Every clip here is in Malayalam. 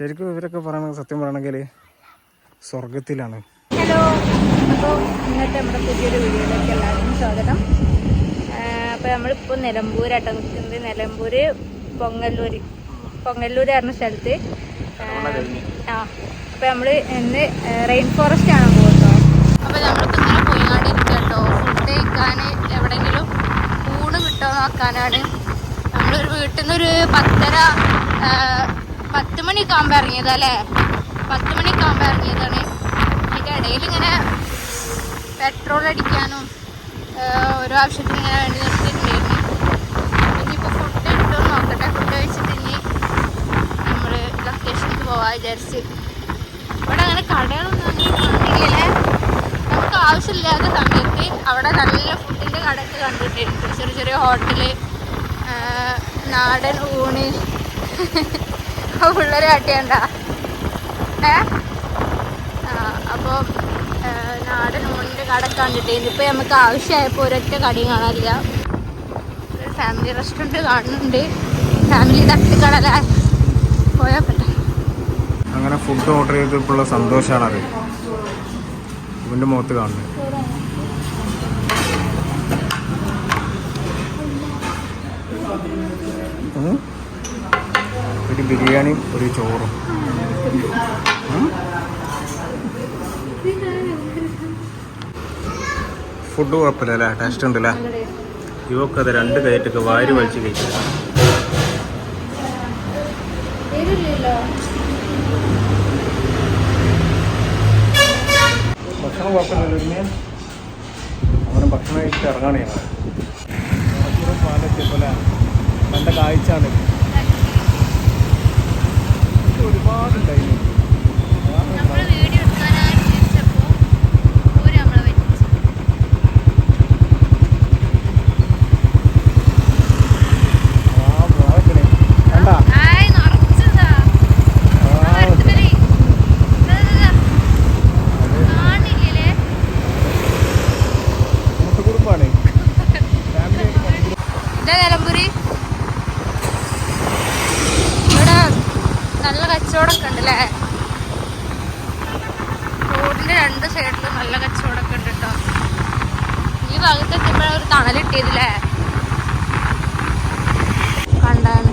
ശരിക്കും ഇവരൊക്കെ പറയണത് സത്യം പറയണമെങ്കിൽ സ്വർഗത്തിലാണ് ഹലോ അപ്പോൾ ഇന്നത്തെ നമ്മുടെ പുതിയൊരു വീഡിയോയിലേക്ക് എല്ലാവർക്കും സ്വാഗതം. അപ്പോൾ നമ്മളിപ്പോൾ നിലമ്പൂരാട്ടോ നിൽക്കുന്നത്. നിലമ്പൂർ പൊങ്ങല്ലൂർ പൊങ്ങല്ലൂർ പറഞ്ഞ സ്ഥലത്ത്. ആ അപ്പോൾ നമ്മൾ ഇന്ന് റെയിൻ ഫോറസ്റ്റ് ആണ് പോകുന്നത് അപ്പോൾ നമ്മളിപ്പോൾ ഇങ്ങനെ പോയിക്കൊണ്ടിരിക്കുക കേട്ടോ ഫുഡ് കഴിക്കാൻ എവിടെയെങ്കിലും ഊണ് കിട്ടുമോ നോക്കാനാണ്. നമ്മളൊരു വീട്ടിൽ നിന്നൊരു പത്തര പത്ത് മണിയൊക്കെ ആകുമ്പോൾ ഇറങ്ങിയതല്ലേ? പത്ത് മണിയൊക്കെ ആകുമ്പോൾ ഇറങ്ങിയതാണ്. അതിന്റെ ഇടയിൽ ഇങ്ങനെ പെട്രോൾ അടിക്കാനും ഓരോ ആവശ്യത്തിന് ഇങ്ങനെ വേണ്ടി നിർത്തിയിട്ടുണ്ടായിരുന്നു. ഇനിയിപ്പോൾ ഫുഡ് കിട്ടുമോ നോക്കട്ടെ. ഫുഡ് കഴിച്ചിട്ട് ഇനി നമ്മൾ ലൊക്കേഷനിൽ പോകാൻ വിചാരിച്ച്. ഇവിടെ അങ്ങനെ കടകളൊന്നും അങ്ങനെ നമുക്ക് ആവശ്യമില്ലാത്ത സമയത്ത് അവിടെ നല്ല ഫുഡിന്റെ കടയൊക്കെ കണ്ടിട്ടുണ്ട്. ചെറിയ ചെറിയ ഹോട്ടൽ നാടൻ ഊണ്. പിള്ളേരെ കാട്ടിയണ്ട ഏ? അപ്പോൾ നാടൻ ഊണിന്റെ കട കണ്ടിട്ട്. ഇതിപ്പോൾ നമുക്ക് ആവശ്യമായപ്പോൾ ഒരൊറ്റ കടി കാണാനില്ല. ഒരു ഫാമിലി റെസ്റ്റോറന്റ് കാണുന്നുണ്ട്. ഫാമിലി തട്ടിക്കടല പോയാൽ പറ്റേ അങ്ങനെ ഫുഡ് ഓർഡർ ചെയ്തപ്പോഴുള്ള അത് ഇവന്റെ മുഖത്ത് കാണുന്നത്. ഉം. ഒരു ബിരിയാണിയും ഒരു ചോറും. ഫുഡ് കുഴപ്പമില്ല അല്ലേ? ടേസ്റ്റ് ഉണ്ടല്ലേ ഇവക്ക് അത് രണ്ട് കയറ്റൊക്കെ വാരി വലിച്ച് കഴിച്ചു ഭക്ഷണം കുഴപ്പമില്ല അങ്ങനെ ഭക്ഷണം കഴിച്ചിട്ട് ഇറങ്ങാണ് ഞങ്ങൾ പോലെ നല്ല കാഴ്ചയാണ്. ഒരുപാടുണ്ടായിരുന്നു നമ്മൾ വീഡിയോ എടുക്കാനായിട്ട് തിരിച്ചപ്പോൾ ഓര് നമ്മളെ പറ്റിച്ചു ആ വാഴക്കണേ കണ്ടാ ആയ് നിറച്ചതാ ആ മരത്തുമ്മൽ. ദാ, ദാ, ദാ. കാണില്ലേ കൂട്ടുകുടുംബാണ് ഫാമിലി ആയിട്ട് ഇതാ നിലമ്പൂരി ഇവിടെ നല്ല കച്ചവടമൊക്കെ ഉണ്ട് അല്ലേ റോഡിന്റെ രണ്ട് സൈഡിലും നല്ല കച്ചവടമൊക്കെ ഉണ്ട് കേട്ടോ ഈ ഭാഗത്ത് എത്തിയപ്പോഴാണ് ഒരു തണലിട്ടിയതില്ലേ കണ്ടാണ്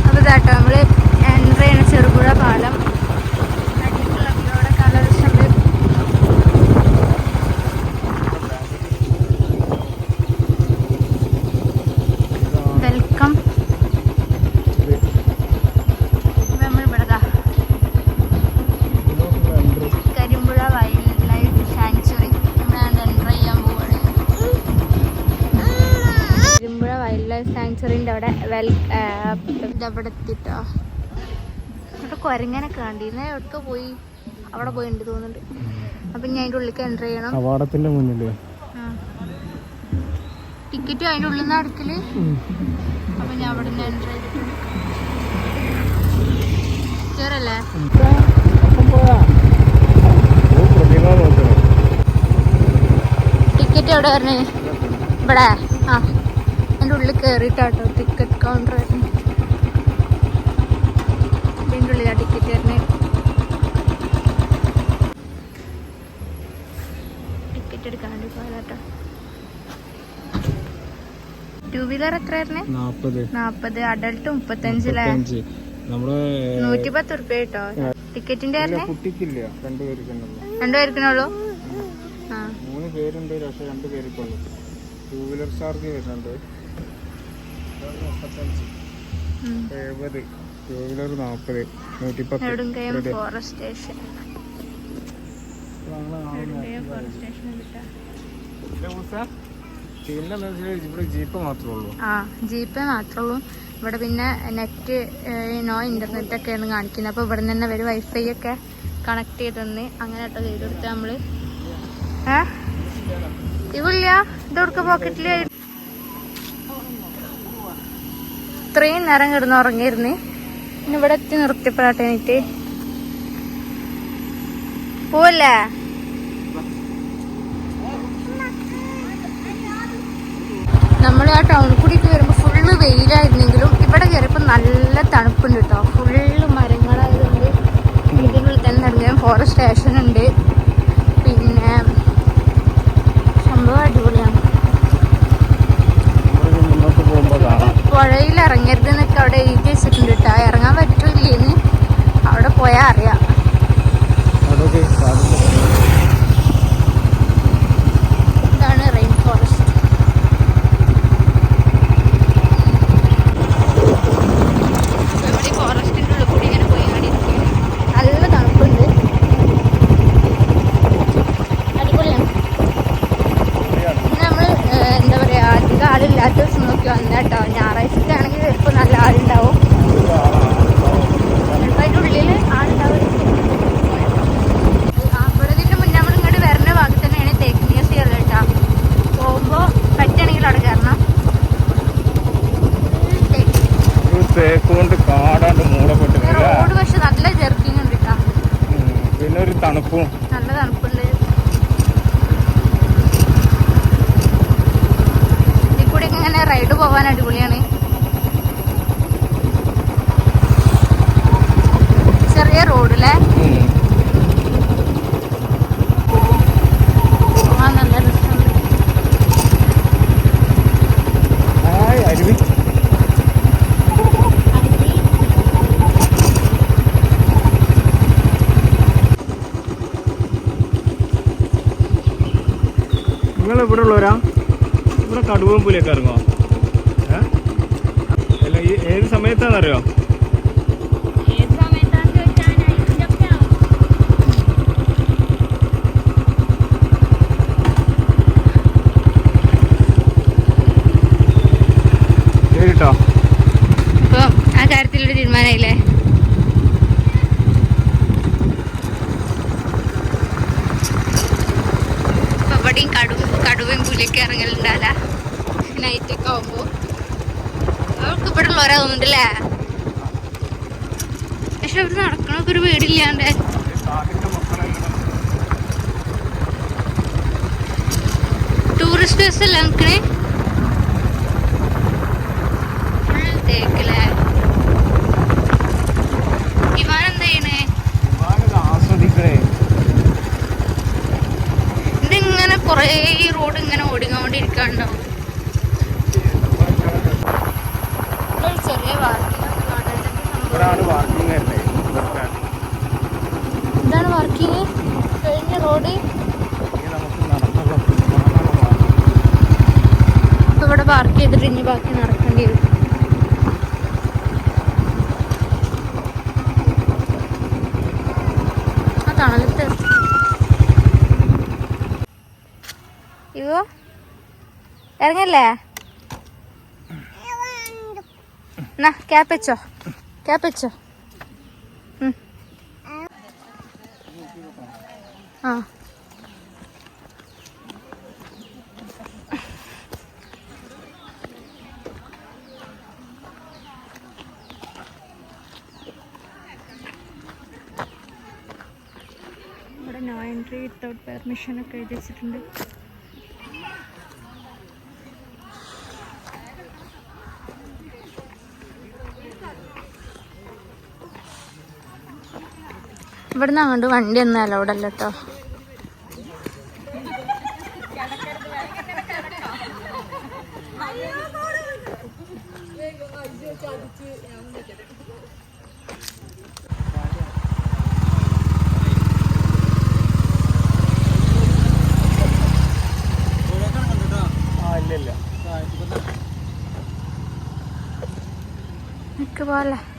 അപ്പൊ ഇതാട്ടോ നമ്മൾ എൻട്രി ചെയ്യുന്ന ചെറുപുഴ പാലം അടിയിലുള്ള ഇവിടെ കാലവർഷമുണ്ട് വെൽക്കം നമ്മൾ ഇവിടെ ദാ കരിമ്പുഴ വൈൽഡ് ലൈഫ് സാങ്ച്വറി നമ്മളാണ് എന്റർ ചെയ്യാൻ പോവാണ് കരിമ്പുഴ വൈൽഡ് ലൈഫ് സാങ്ച്വറിന്റെ അവിടെ വെൽ ഇതവിടെ എത്തിട്ടോ ഇവിടെ കുരങ്ങനൊക്കെ കണ്ടിരുന്നേ എവിടെ പോയി. അവിടെ പോയിണ്ട് തോന്നുന്നുണ്ട്. അപ്പൊ ഞാൻ അതിന്റെ ഉള്ളിൽ എന്റർ ചെയ്യണം. കവാടത്തിന്റെ മുന്നിൽ. ടിക്കറ്റ് അതിന്റെ ഉള്ളിൽ നിന്ന് അടുക്കൽ അപ്പൊ ഞാൻ അവിടെ നിന്ന് എന്റർ ചെയ്തിട്ടുണ്ട്. നോക്കണം ടിക്കറ്റ് എവിടെ വരണേ? ഇവിടെ. ആ എന്റെ ഉള്ളിൽ കയറിയിട്ടാട്ടോ ടിക്കറ്റ് കൗണ്ടർ അതിന്റെ ഇതിന്റെ ഉള്ളിലാണ് ടിക്കറ്റ് തരണേ ടിക്കറ്റ് എടുക്കാൻ വേണ്ടി പോയതാട്ടോ. ടൂ വീലർ എത്രയായിരുന്നേ? നാപ്പത്. നാൽപ്പത് അഡൽട്ട് മുപ്പത്തഞ്ചിലെ. നൂറ്റി പത്ത് റുപ്യ കേട്ടോ. ടിക്കറ്റിന്റെ ആ. മൂന്ന് പേരുണ്ട് പക്ഷെ രണ്ട് പേർക്കുള്ളൂ. ടൂ വീലർ ചാർജ് വരുന്നുണ്ട്. മുപ്പത്തഞ്ച്. എഴുപത് ടൂ വീലർ നാൽപ്പത് നൂറ്റി പത്ത് ഫോറസ്റ്റ് സ്റ്റേഷൻ ഇവിടെ ജീപ്പ് മാത്രമേ ഉള്ളൂ. ആ ജീപ്പേ മാത്രമുള്ളൂ ഇവിടെ പിന്നെ നെറ്റ് നോ ഇന്റർനെറ്റ് ഒക്കെയാണ് കാണിക്കുന്നത്. അപ്പോൾ ഇവിടെ തന്നെ വരും. വൈഫൈ ഒക്കെ കണക്ട് ചെയ്ത് തന്ന്. അങ്ങനെ കേട്ടോ ചെയ്ത് കൊടുത്ത നമ്മൾ. ഏ? ഇവില്ല ഇതൊക്കെ പോക്കറ്റിൽ ഇത്രയും നേരം കിടന്ന് ഉറങ്ങിയിരുന്നു. പിന്നെ ഇവിടെ എത്തി നിർത്തിയപ്പോഴാട്ടെ എനിക്ക്. പോവല്ലേ? നമ്മൾ ആ ടൗണിൽ കൂടിയിട്ട് വരുമ്പോൾ ഫുള്ള് വെയിലായിരുന്നെങ്കിലും ഇവിടെ കയറിയപ്പോൾ നല്ല തണുപ്പുണ്ട് കേട്ടോ ഫുള്ള് മരങ്ങളായതുകൊണ്ട് വീടിനുള്ളിൽ തന്നെ നടക്കാൻ ഫോറസ്റ്റ് സ്റ്റേഷൻ ഉണ്ട്. പുഴയിൽ ഇറങ്ങരുത് എന്നൊക്കെ അവിടെ എഴുതി വെച്ചിട്ടുണ്ട് കേട്ടോ. ഇറങ്ങാൻ പറ്റില്ലേന്ന് അവിടെ പോയാൽ അറിയാം അതൊക്കെ സാധിക്കും ഇതാണ് റെയിൻ ഫോറസ്റ്റ് നമ്മുടെ ഈ ഫോറസ്റ്റിന്റെ ഉള്ളിൽ കൂടി ഇങ്ങനെ പോയി കണ്ടിരിക്കുകയാണ് നല്ല തണുപ്പുണ്ട് അടിപൊളിയാണ് നമ്മൾ എന്താ പറയാ അധികം ആളില്ലാത്ത ദിവസം നോക്കി വന്നേട്ടോ ഞായറാഴ്ചക്കാണെങ്കിൽ ചിലപ്പോൾ നല്ല ആളുണ്ടാവും ചിലപ്പോൾ അതിന്റെ ഉള്ളിൽ ആളുണ്ടാവും അവിടെ ഇതിന്റെ മുന്നേ നമ്മൾ ഇങ്ങോട്ട് വരുന്ന ഭാഗത്ത് തന്നെയാണ് തേക്ക് മ്യൂസിയം ഉള്ളത് കേട്ടോ പോകുമ്പോൾ പറ്റുകയാണെങ്കിൽ അവിടെ കയറണം തേക്ക്. ഒരു തേക്ക് കൊണ്ട് കാടാണ്ട് മൂടപ്പെട്ടിട്ടില്ല റോഡ് പക്ഷെ നല്ല ജെർക്കിങ് ഉണ്ട് കേട്ടോ പിന്നെ ഒരു തണുപ്പും. നല്ല തണുപ്പുണ്ട്. ഇതിൽ കൂടി ഇങ്ങനെ റൈഡ് പോവാൻ അടിപൊളിയാണ്. ചെറിയ റോഡിലെ പോവാൻ നല്ല രസമുണ്ട് ഹായ് അരുവി നിങ്ങൾ ഇവിടെ ഉള്ളവരാ? ഇവിടെ കടുവമ്പൂലൊക്കെ പുലിയൊക്കെ ഏ? അല്ല ഈ ഏത് സമയത്താണെന്നറിയോ ഏത് സമയത്താന്ന് ചോദിച്ചാൽ നൈറ്റിലൊക്കെ ആവും കേട്ടോ അപ്പോൾ ആ കാര്യത്തിലൊരു തീരുമാനമായില്ലേ ഇപ്പൊ ഇവിടെയും കടു കടുവയും പുലിയൊക്കെ ഇറങ്ങലുണ്ടല്ല നൈറ്റൊക്കെ ആവുമ്പോൾ അവർക്ക് ഇവിടെ ഉള്ളവരാ തോന്നുന്നുണ്ടല്ലേ പക്ഷെ അവർ നടക്കണൊക്കെ ഒരു പേടില്ലാണ്ട് ടൂറിസ്റ്റ് ബസ് അല്ല നിൽക്കണേ ഫുൾ തേക്കില്ലേ ഇവാൻ എന്താ ചെയ്യണേ ആസ്വദിക്കണേ ഇതിങ്ങനെ കുറേ ഈ റോഡ് ഇങ്ങനെ ഓടിക്കൊണ്ടിരിക്കാണ്ടോ ഒരു ചെറിയ വരുന്നത്. ഇതാണ് കഴിഞ്ഞ റോഡ്. ഇവിടെ പാർക്ക് ചെയ്തിട്ട് ഇനി ബാക്കി നടക്കേണ്ടി വരും. ആ തണലത്ത് ഇവോ ഇറങ്ങല്ലേ? എന്നാ ക്യാപ്പ് വെച്ചോ. ക്യാപ്പ് വെച്ചോ. ആ. ഇവിടെ നോ എൻട്രി വിത്തൗട്ട് പെർമിഷൻ ഒക്കെ എഴുതി വെച്ചിട്ടുണ്ട്. ഇവിടുന്ന് അങ്ങോട്ട് വണ്ടി ഒന്നും അലൗഡ് അല്ല കേട്ടോ ആ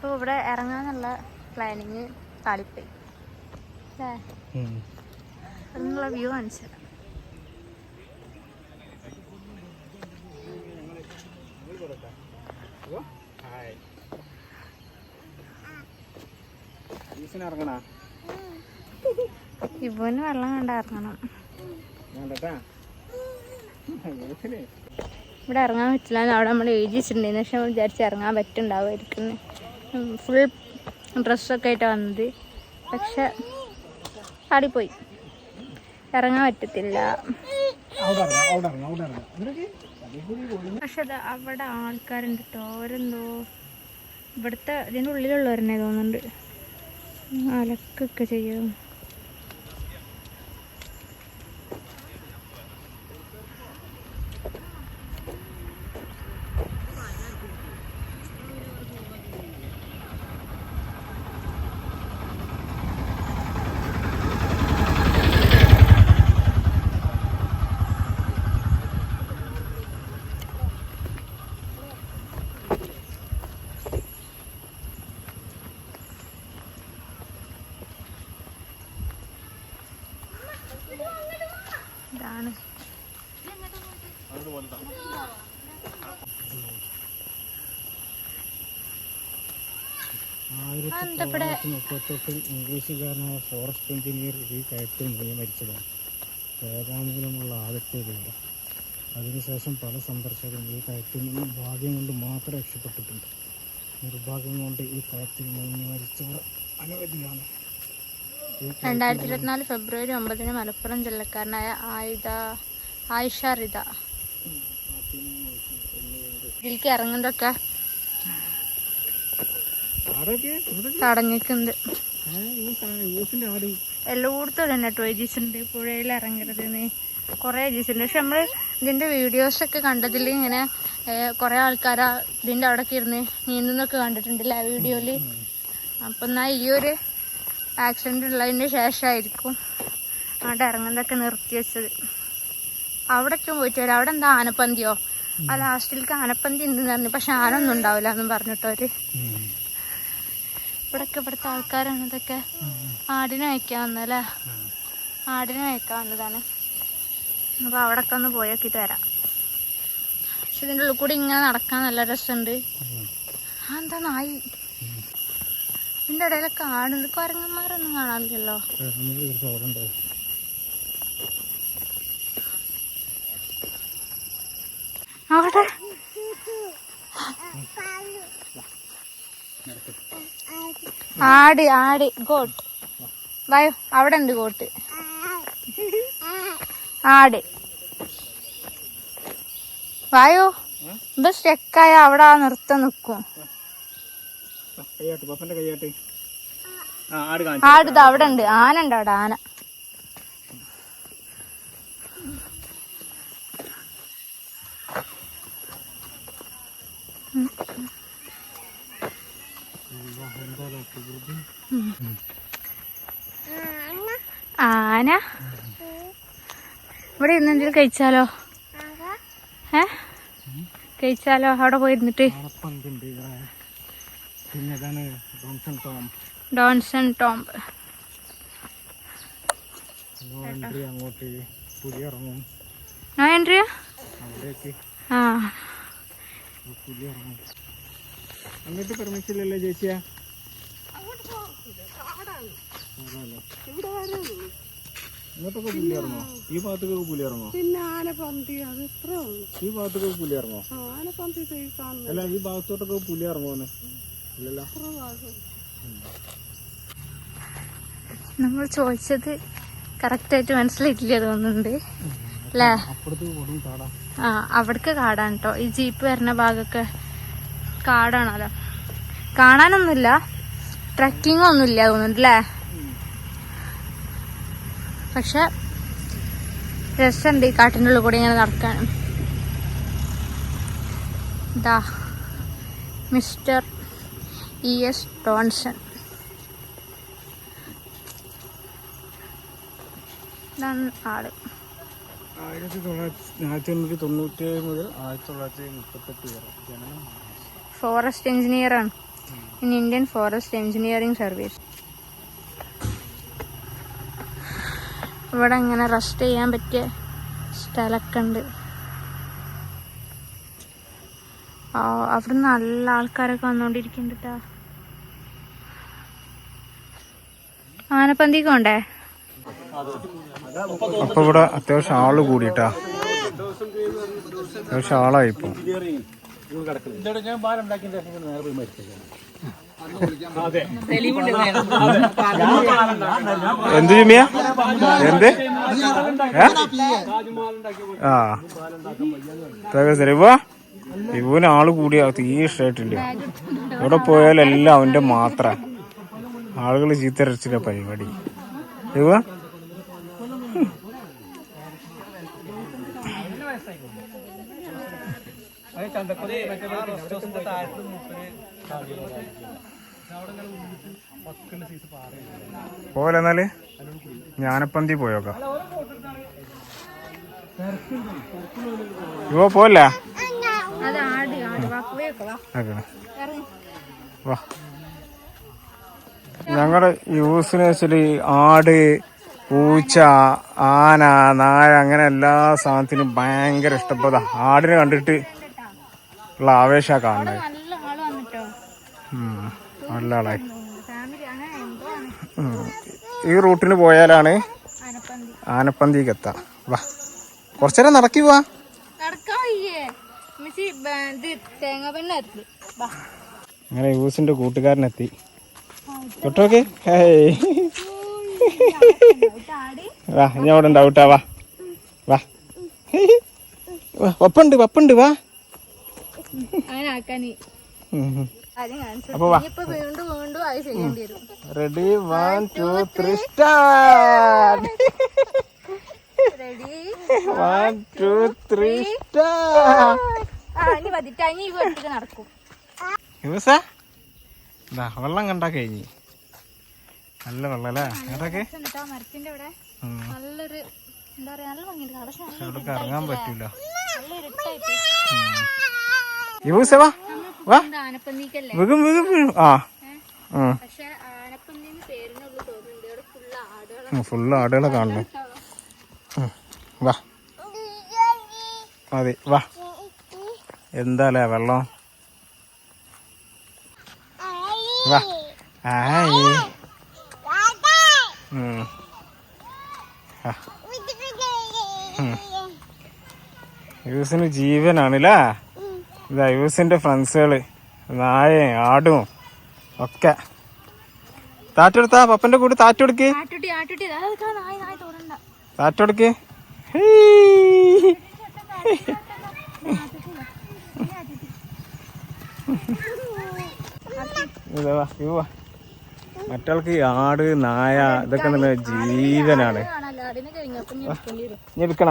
അപ്പോൾ ഇവിടെ ഇറങ്ങാന്നുള്ള പ്ലാനിങ് താളിപ്പോയി അല്ലേ വ്യൂ കാണിച്ചു ഇവന് വെള്ളം കണ്ട ഇറങ്ങണം. ഇവിടെ ഇറങ്ങാൻ പറ്റില്ല അവിടെ നമ്മൾ എഴുതി വെച്ചിട്ടുണ്ടായിരുന്നു. പക്ഷെ വിചാരിച്ചു വിചാരിച്ച് ഇറങ്ങാൻ പറ്റുണ്ടാവുമായിരിക്കും ഫുൾ ഡ്രസ്സൊക്കെ ആയിട്ടാണ് വന്നത്. പക്ഷെ ആടിപ്പോയി ഇറങ്ങാൻ പറ്റത്തില്ല. പക്ഷെ അത് അവിടെ ആൾക്കാരുണ്ട് കേട്ടോ അവരെന്തോ ഇവിടുത്തെ ഇതിന്റെ ഉള്ളിലുള്ളവരെന്നെ തോന്നുന്നുണ്ട്. അലക്കൊക്കെ ചെയ്യും. ഇതാണ്. മുപ്പത്തെട്ടിൽ ഇംഗ്ലീഷുകാരനായ ഫോറസ്റ്റ് എഞ്ചിനീയർ ഈ കയറ്റിൽ മുങ്ങി മരിച്ചതാണ്. വേദാമൂലമുള്ള ആദ്യത്തെ വീട്. അതിനുശേഷം പല സന്ദർശകരും ഈ കയറ്റിൽ നിന്നും ഭാഗ്യം കൊണ്ട് മാത്രം രക്ഷപ്പെട്ടിട്ടുണ്ട്. നിർഭാഗ്യം കൊണ്ട് ഈ കയറ്റിൽ മുങ്ങി മരിച്ചവർ അനവധിയാണ്. രണ്ടായിരത്തി ഇരുപത്തിനാല് ഫെബ്രുവരി ഒമ്പതിന് മലപ്പുറം ജില്ലക്കാരനായ ആയുധ ആയിഷ റിത. ഇതിലേക്ക് ഇറങ്ങുന്നതൊക്കെ തടഞ്ഞിട്ടുണ്ട്. എല്ലായിടത്തും തന്നെ കേട്ടോ ഏജീസുണ്ട് പുഴയിൽ ഇറങ്ങരുത് കുറേ ഏജീസുണ്ട് പക്ഷെ നമ്മൾ ഇതിന്റെ വീഡിയോസൊക്കെ കണ്ടതിൽ ഇങ്ങനെ കുറേ ആൾക്കാരാ ഇതിന്റെ അവിടെയൊക്കെ ഇരുന്ന് നീന്തുന്നൊക്കെ കണ്ടിട്ടുണ്ടല്ലേ ആ വീഡിയോയിൽ അപ്പം എന്നാൽ ഈ ഒരു ആക്സിഡന്റ് ഉള്ളതിന്റെ ശേഷമായിരിക്കും അവിടെ ഇറങ്ങുന്നതൊക്കെ നിർത്തി വെച്ചത്. അവിടേക്കും പോയിട്ട് വരാം. അവിടെ എന്താ ആനപ്പന്തിയോ? ആ ലാസ്റ്റിലേക്ക് ആനപ്പന്തി ഉണ്ടെന്ന് പറഞ്ഞു. പക്ഷെ ആനൊന്നും ഉണ്ടാവില്ല എന്നും പറഞ്ഞിട്ടവര് ഇവിടൊക്കെ ഇവിടുത്തെ ആൾക്കാരാണ് ഇതൊക്കെ. ആടിനെ അയക്കാൻ വന്നല്ലേ ആടിനെ അയക്കാൻ വന്നതാണ്. അപ്പൊ അവിടൊക്കെ ഒന്ന് പോയാക്കിട്ട് വരാം. പക്ഷെ ഇതിന്റെ ഉള്ളിൽ കൂടി ഇങ്ങനെ നടക്കാൻ നല്ല രസമുണ്ട്. ആ എന്താ നായി? ഇതിന്റെ ഇടയിൽ കാണുന്നത് കുരങ്ങന്മാരൊന്നും കാണാനില്ലല്ലോ. അവിടെ ആട് ആട്. ഗോട്ട്. വയോ അവിടെ ഉണ്ട് ഗോട്ട്. ആട്. വായോ? ഇത് സ്റ്റെക്കായ അവിടെ ആ നിർത്തം നിക്കും കയ്യാട്ട് പപ്പന്റെ കയ്യാട്ട് ആ ആട് കാണിച്ചു. ആട് അവിടെ ഉണ്ട്. ആന ഉണ്ട് അവിടെ ആന. ആന? ഇവിടെ ഇരുന്ന് എന്തെങ്കിലും കഴിച്ചാലോ? ഏ? കഴിച്ചാലോ? അവിടെ പോയിരുന്നിട്ട് പിന്നെ ഇതാണ് ഡോൺസൺ ടോംബ് അങ്ങോട്ട് പുലി ഇറങ്ങും നോ എൻട്രി അവിടേക്ക് ആ. പുലി ഇറങ്ങും അങ്ങോട്ട് പെർമിഷൻ ഇല്ലല്ലേ ചേച്ചിയാ? ആണല്ലോ. ഇങ്ങോട്ടൊക്കെ പുലി ഇറങ്ങോ ഈ ഭാഗത്തൊക്കെ പുലി ഇറങ്ങോ പിന്നെ ആനപ്പന്തി അത് ഇത്ര ഈ ഭാഗത്തൊക്കെ പുലി ഇറങ്ങോ ആനപ്പന്തി അല്ല ഈ ഭാഗത്തോട്ടൊക്കെ പുലി ഇറങ്ങോന്ന് ഇല്ലല്ലോ. നമ്മൾ ചോദിച്ചത് കറക്റ്റായിട്ട് മനസ്സിലായിട്ടില്ല തോന്നുന്നുണ്ട്. അല്ലേ? ആ അവിടേക്ക് കാടാണ് കേട്ടോ ഈ ജീപ്പ് വരുന്ന ഭാഗമൊക്കെ കാടാണല്ലോ കാണാനൊന്നുമില്ല. ട്രക്കിംഗ് ഒന്നുമില്ല തോന്നുന്നുണ്ട് അല്ലേ? പക്ഷെ രസമുണ്ട് ഈ കാട്ടിന്റെ ഉള്ളിൽ കൂടി ഇങ്ങനെ നടക്കാനും ഇതാ മിസ്റ്റർ ഇ എസ് ടോൺസൺ ഇതാണ് ആൾ. ആയിരത്തി തൊള്ളായിരത്തി ആയിരത്തി എണ്ണൂറ്റി തൊണ്ണൂറ്റി ഏഴ് മുതൽ ആയിരത്തി തൊള്ളായിരത്തി മുപ്പത്തെട്ട് വരെ ജനനം ഫോറസ്റ്റ് എഞ്ചിനീയറാണ് in Indian forest engineering service ഇവിടെ ഇങ്ങനെ റെസ്റ്റ് ചെയ്യാൻ പറ്റിയ സ്ഥലമൊക്കെ ഉണ്ട് ആ അവിടെ നല്ല ആൾക്കാരൊക്കെ വന്നോണ്ടിരിക്കുന്നുണ്ട് ട്ടാ. ആനപ്പന്തിക്ക് കൊണ്ടേ അപ്പൊ ഇവിടെ അത്യാവശ്യം ആൾ കൂടിട്ടാ അത്യാവശ്യം ആളായി ഇപ്പൊ. എന്ത് ജിമ്മിയ എന്ത്? ആ. ഇതൊക്കെ ശരി. ഇവ ഇവന് ആൾ കൂടിയ തീരെ ഇഷ്ടമായിട്ടില്ല ഇവിടെ പോയാലെല്ലാം അവന്റെ മാത്ര. ആളുകൾ ചീത്തരച്ചില്ല പരിപാടി. ഇവ പോലെ എന്നാൽ? ഞാനപ്പന്തി പോയോക്കാം. ഇവ പോലെ അത് ആട് ആട് വാ ഞങ്ങളുടെ യൂസിന് വെച്ചാൽ ആട് പൂച്ച ആന നായ അങ്ങനെ എല്ലാ സാധനത്തിനും ഭയങ്കര ഇഷ്ടപ്പെട്ട ആടിനെ കണ്ടിട്ട് ഉള്ള ആവേശ കാണുന്നത്. നല്ല ആളായി. ഈ റൂട്ടിന് പോയാലാണ് ആനപ്പന്തി. ആനപ്പന്തിക്ക് എത്താം വാ കുറച്ചേരം നടക്കി പോവാ. നടക്കാൻ മിസ്സി ഇത് തേങ്ങ വാ അങ്ങനെ യൂസിന്റെ കൂട്ടുകാരനെത്തി. തൊട്ടോക്കെ വാ ഞാൻ അവിടെ ഉണ്ടാവട്ടാ വാ. വാ. വാ, വപ്പുണ്ട് വപ്പുണ്ട് വാ. Ready one two three start ready one two three start വെള്ളം കണ്ടാ കഴിഞ്ഞ്. നല്ല വെള്ളം അല്ലേ അതൊക്കെ എന്നിട്ട് മരത്തിന്റെ ഇവിടെ നല്ലൊരു എന്താ പറയാ നല്ല ഭംഗിയുണ്ട്. കാണാൻ. പക്ഷെ നല്ല ഇറങ്ങാൻ പറ്റൂല. യൂസ വാ. വാ. വികും വികും ആ. ഫുള്ള് ആടുകളെ കാണണം. വാ. അതെ വാ. എന്താലേ വെള്ളം? വാ. ആയി. യൂസിന് ജീവനാണല്ലേ? ഇതാ യൂസിന്റെ ഫ്രണ്ട്സുകൾ. നായയും ആടും ഒക്കെ. താറ്റെടുത്താ പപ്പന്റെ കൂടെ താറ്റെടുക്ക്. ആട്ടുട്ടി ആട്ടുട്ടി. മറ്റാൾക്ക് ആട് നായ ഇതൊക്കെ നല്ല ജീവനാണ്. എടുക്കണ?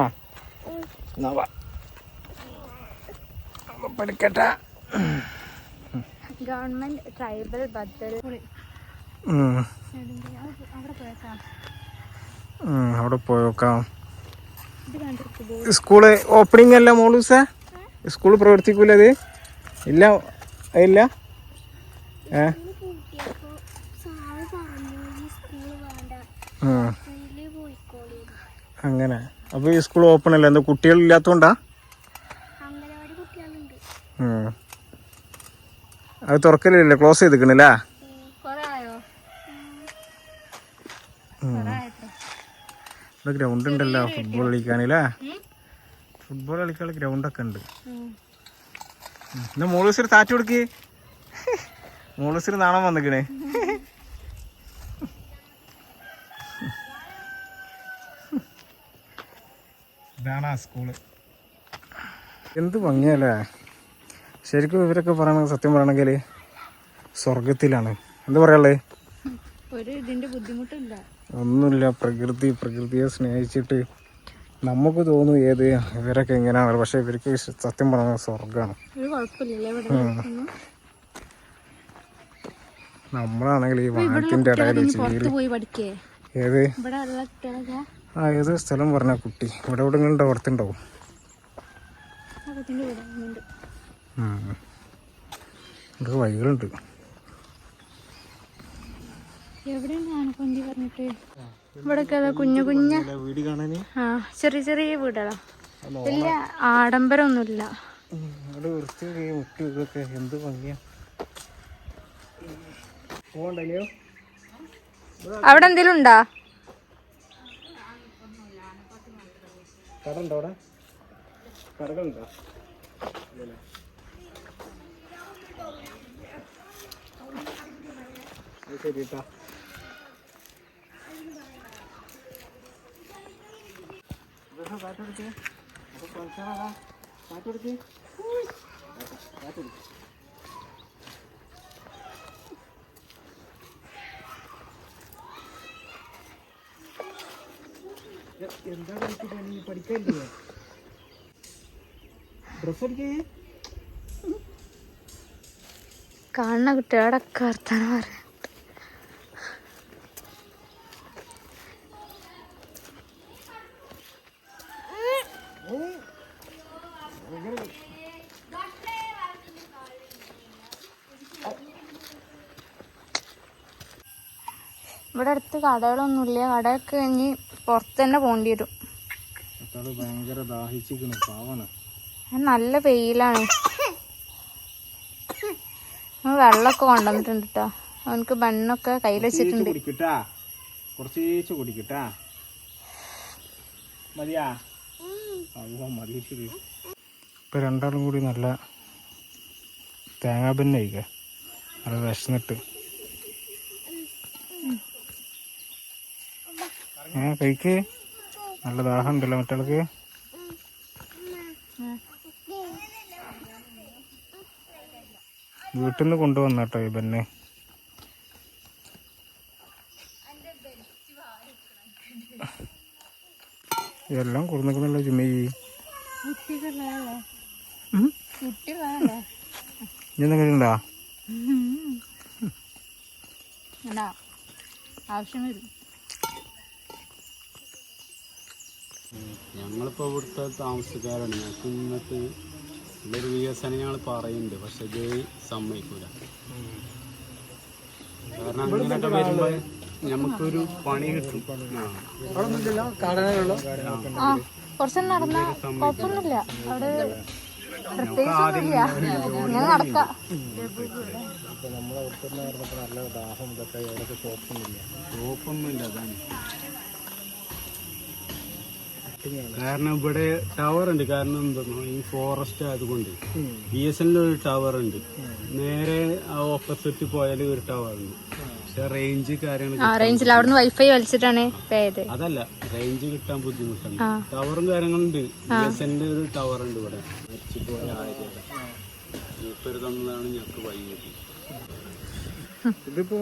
പഠിക്കട്ടെ ഗവൺമെന്റ് ട്രൈബൽ ബദൽ. അവിടെ പോയേക്കാം. സ്കൂൾ ഓപ്പണിംഗ് അല്ല മോളൂസ? സ്കൂൾ പ്രവർത്തിക്കൂല അത് ഇല്ല ഇല്ല ഏ. അങ്ങനെ. അപ്പൊ ഈ സ്കൂൾ ഓപ്പൺ അല്ല? എന്താ കുട്ടികൾ ഇല്ലാത്തോണ്ടാ? ഉം. അത് തുറക്കലില്ല ക്ലോസ് ചെയ്തിക്കണല്ലേ? ഗ്രൗണ്ട് ഉണ്ടല്ലോ. ഫുട്ബോൾ കളിക്കാനില്ല ഫുട്ബോൾ കളിക്കാനുള്ള ഗ്രൗണ്ട് ഒക്കെ ഉണ്ട്. എന്നാ മോളൂസിന് താറ്റ് കൊടുക്ക്. മോളൂസിന് നാണം വന്നിക്കണേ. ഇതാണ് ആ സ്കൂൾ. എന്ത് ഭംഗിയല്ലേ? ശരിക്കും ഇവരൊക്കെ പറയണ സത്യം പറയണെങ്കിൽ സ്വർഗത്തിലാണ് എന്താ പറയാനുള്ളത് ഒരു ഇതിന്റെ ബുദ്ധിമുട്ടില്ല. ഒന്നുമില്ല പ്രകൃതി പ്രകൃതിയെ സ്നേഹിച്ചിട്ട് നമുക്ക് തോന്നും ഏത് ഇവരൊക്കെ എങ്ങനെയാണ് പക്ഷെ ഇവർക്ക് സത്യം പറഞ്ഞ സ്വർഗമാണ് ഇവിടെ? നമ്മളാണെങ്കിൽ ഈ വാഹനത്തിന്റെ ഇടയിൽ ഏത്? ആ ഏത് സ്ഥലം പറഞ്ഞ കുട്ടി? ഇവിടെ എവിടെ ഓർത്തുണ്ടാവും ഇവിടെ വഴികളുണ്ട്. എവിടെയാണ് പറഞ്ഞിട്ട്? ഇവിടെയൊക്കെ അതാ കുഞ്ഞു കുഞ്ഞ? വീട് കാണാന്? ആ ചെറിയ ചെറിയ വീടുകളാ വലിയ ആഡംബരമൊന്നുമില്ല. എന്ത് ഭംഗിയാ. പോകണ്ടല്ലോ അവിടെ എന്തെങ്കിലും ഉണ്ടോ? കട ഉണ്ടോ അവിടെ? കടകളുണ്ടോ? ശരി കേട്ടാ എന്താ കളിക്കുക നീ പഠിക്കാനില്ലേ ഡ്രസ് അടിക്കേ കാണുന്ന കുട്ടികളോടൊക്കെ വർത്താനം പറയാം ഇവിടെ അടുത്ത് കടകളൊന്നുമില്ല. കടയൊക്കെ ഇനി പുറത്ത് തന്നെ പോകേണ്ടി വരും. ഭയങ്കര പാവാണ് നല്ല വെയിലാണ്. വെള്ളമൊക്കെ കൊണ്ടുവന്നിട്ടുണ്ട് കേട്ടോ അവനക്ക് ബണ്ണൊക്കെ കയ്യിൽ വെച്ചിട്ടുണ്ട്. കുടിക്കട്ടാ. മതിയാ? മതി ഇപ്പൊ രണ്ടാളും കൂടി നല്ല തേങ്ങാ ബന്നെ കഴിക്ക. നല്ല വിശന്നിട്ട്. ഏ കഴിക്ക്. നല്ല ദാഹം ഉണ്ടല്ലോ മറ്റാൾക്ക് വീട്ടിൽ നിന്ന് കൊണ്ടുവന്ന കേട്ടോ ഈ ബന്നെ. എല്ലാം കൊടുന്നിക്കണല്ലോ ചുമ? ഈ ഇനി എന്തെങ്കിലും ഉണ്ടോ? ആവശ്യം വരും. ഞങ്ങളിപ്പോൾ ഇവിടുത്തെ താമസക്കാരാണ്. ഞങ്ങൾക്ക് ഇന്നത്തെ ഇവിടെ വികസനം ഞങ്ങൾ പറയുന്നുണ്ട്. പക്ഷെ ഇത് സമ്മതിക്കൂല. കാരണം അങ്ങനെയൊക്കെ വരുമ്പോൾ നമുക്കൊരു പണി കിട്ടും. കുറച്ച് നടന്ന കുഴപ്പമൊന്നുമില്ല. അവിടെ ഷോപ്പൊന്നുമില്ല അതാണ്. കാരണം ഇവിടെ ടവർ ഉണ്ട്. കാരണം ഈ ഫോറസ്റ്റ് ആയതുകൊണ്ട്. ബി എസ് എല്ലിൽ ഒരു ടവർ ഉണ്ട്. നേരെ ആ ഓപ്പോസിറ്റ് പോയാൽ ഒരു ടവർ ഉണ്ട്. പക്ഷെ റേഞ്ച് കാര്യങ്ങൾ അവിടുന്ന് വൈഫൈ വലിച്ചിട്ടാണ് അതല്ല റേഞ്ച് കിട്ടാൻ ബുദ്ധിമുട്ടാണ്. ടവറും കാര്യങ്ങളുണ്ട് ബി എസ് എല്ലിന്റെ ഒരു ടവർ ഉണ്ട് ഇവിടെ. ആര്യത മൂപ്പര് തന്നതാണ് ഞങ്ങൾക്ക് വൈകിട്ട് ഇതിപ്പോ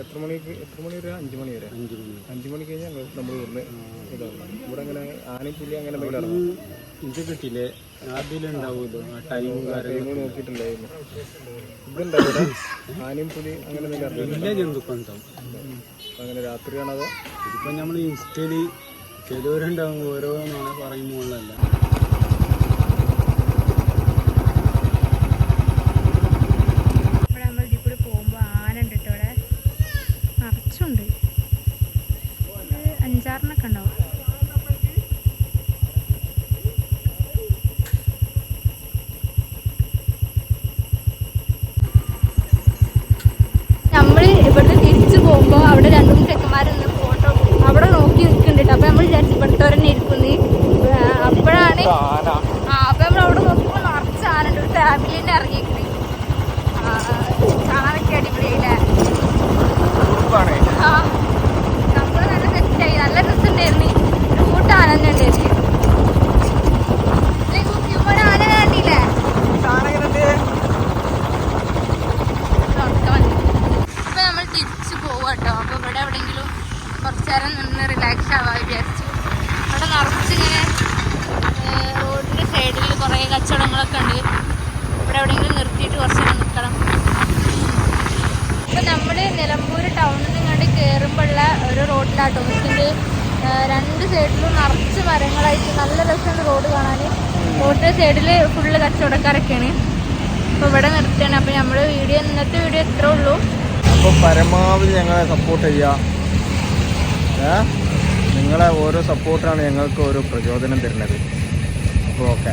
എത്ര മണിക്ക് എത്ര മണി വരെ? അഞ്ചു മണി വരെ. അഞ്ചു മണി. അഞ്ചു മണി കഴിഞ്ഞാൽ നമ്മൾ ഇവിടുന്ന് ഇവിടെ അങ്ങനെ ആനയും പുലി അങ്ങനെ ഇത് കിട്ടിയില്ലേ? അതിലുണ്ടാവുമല്ലോ ടൈം ടൈം നോക്കിയിട്ടുണ്ടായിരുന്നു. ഇതുണ്ടാവും ആനയും പുലി അങ്ങനെ എല്ലാ ജന്തുക്കളും അങ്ങനെ രാത്രിയാണതോ ഇതിപ്പോ നമ്മൾ ഇൻസ്റ്റയിൽ ചിലവരുണ്ടാവും ഓരോ പറയുമ്പോഴല്ല ഇവിടെ നമ്മൾ ഇതിൽ കൂടി പോകുമ്പോൾ ആന ഉണ്ട് കേട്ടോ ഇവിടെ നിറച്ചുണ്ട് ഒരു അഞ്ചാറിനൊക്കെ ഉണ്ടാവും നമ്മൾ ഇവിടുന്ന് തിരിച്ചു പോകുമ്പോൾ അവിടെ രണ്ടു മൂന്ന് ചെക്കന്മാർ നിന്ന് ഫോട്ടോ അവിടെ നോക്കി നിൽക്കുന്നുണ്ട് കേട്ടോ അപ്പൊ നമ്മൾ വിചാരിച്ചു ഇവിടുത്തെ തന്നെ ഇരിക്കുന്നു അപ്പോഴാണ് ആ അപ്പൊ നമ്മൾ അവിടെ നോക്കുമ്പോൾ നിറച്ച് ആനുണ്ട് ഒരു ഫാമിലിനെ ഇറങ്ങിയിരിക്കുന്നത് കാണാനൊക്കെ അടിപൊളിയായില്ലേ ആ നമ്മൾ നല്ല സെറ്റായി നല്ല രസമുണ്ടായിരുന്നു ഒരു കൂട്ടം ആന തന്നെ ഉണ്ടായിരുന്നു ഇല്ലേ, കുട്ടി, ഇവിടെ ആന കണ്ടില്ലേ ഉറക്കം വന്നു. ഇപ്പൊ നമ്മൾ തിരിച്ചു പോവാട്ടോ അപ്പൊ ഇവിടെ എവിടെയെങ്കിലും കുറച്ചു നേരം നിന്ന് റിലാക്സ് ആവാ വിചാരിച്ചു ഇവിടെ നിറച്ചിങ്ങനെ റോഡിന്റെ സൈഡിൽ കുറേ കച്ചവടങ്ങളൊക്കെ ഉണ്ട് ഇവിടെ എവിടെയെങ്കിലും നിർത്തിയിട്ട് കുറച്ച് നേരം നിൽക്കണം ഇപ്പൊ നമ്മൾ നിലമ്പൂർ ടൗണിൽ നിന്ന് ഇങ്ങോട്ട് കയറുമ്പോഴുള്ള ഒരു റോഡിലാട്ടോ നിൽക്കുന്നത് രണ്ട് സൈഡിലും നിറച്ച് മരങ്ങളായിട്ട് നല്ല രസമുണ്ട് റോഡ് കാണാൻ റോഡിന്റെ സൈഡിൽ ഫുള്ള് കച്ചവടക്കാരൊക്കെയാണ് അപ്പൊ ഇവിടെ നിർത്തിയാണ് അപ്പൊ നമ്മൾ വീഡിയോ ഇന്നത്തെ വീഡിയോ ഇത്രേ ഉള്ളൂ അപ്പോൾ പരമാവധി ഞങ്ങളെ സപ്പോർട്ട് ചെയ്യുക. നിങ്ങളെ ഓരോ സപ്പോർട്ടാണ് ഞങ്ങൾക്ക് ഓരോ പ്രചോദനം തരുന്നത്. അപ്പോൾ ഓക്കെ